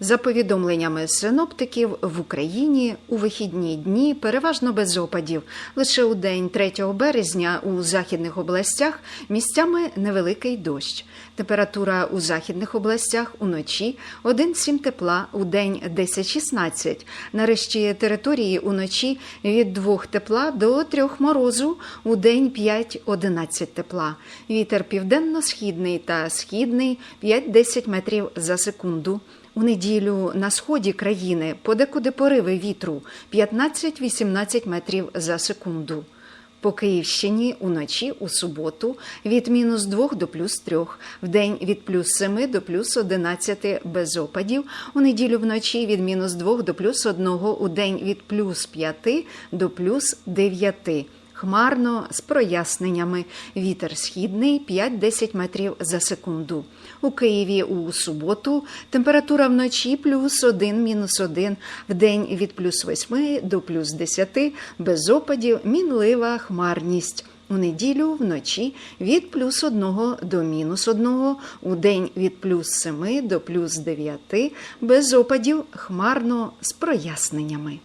За повідомленнями синоптиків, в Україні у вихідні дні переважно без опадів. Лише у день 3 березня у західних областях місцями невеликий дощ. Температура у західних областях уночі 1,7 тепла, у день 10-16. Нарешті території уночі від 2 тепла до 3 морозу, у день 5-11 тепла. Вітер південно-східний та східний 5-10 метрів за секунду. У неділю на сході країни подекуди пориви вітру 15-18 метрів за секунду. По Київщині уночі у суботу від мінус 2 до плюс 3, вдень від плюс 7 до плюс 11 без опадів, у неділю вночі від мінус 2 до плюс 1, у день від плюс 5 до плюс 9. Хмарно з проясненнями. Вітер східний 5-10 метрів за секунду. У Києві у суботу температура вночі плюс 1, мінус 1, вдень від плюс 8 до плюс 10, без опадів, мінлива хмарність. У неділю вночі від плюс 1 до мінус 1, у день від плюс 7 до плюс 9, без опадів, хмарно з проясненнями.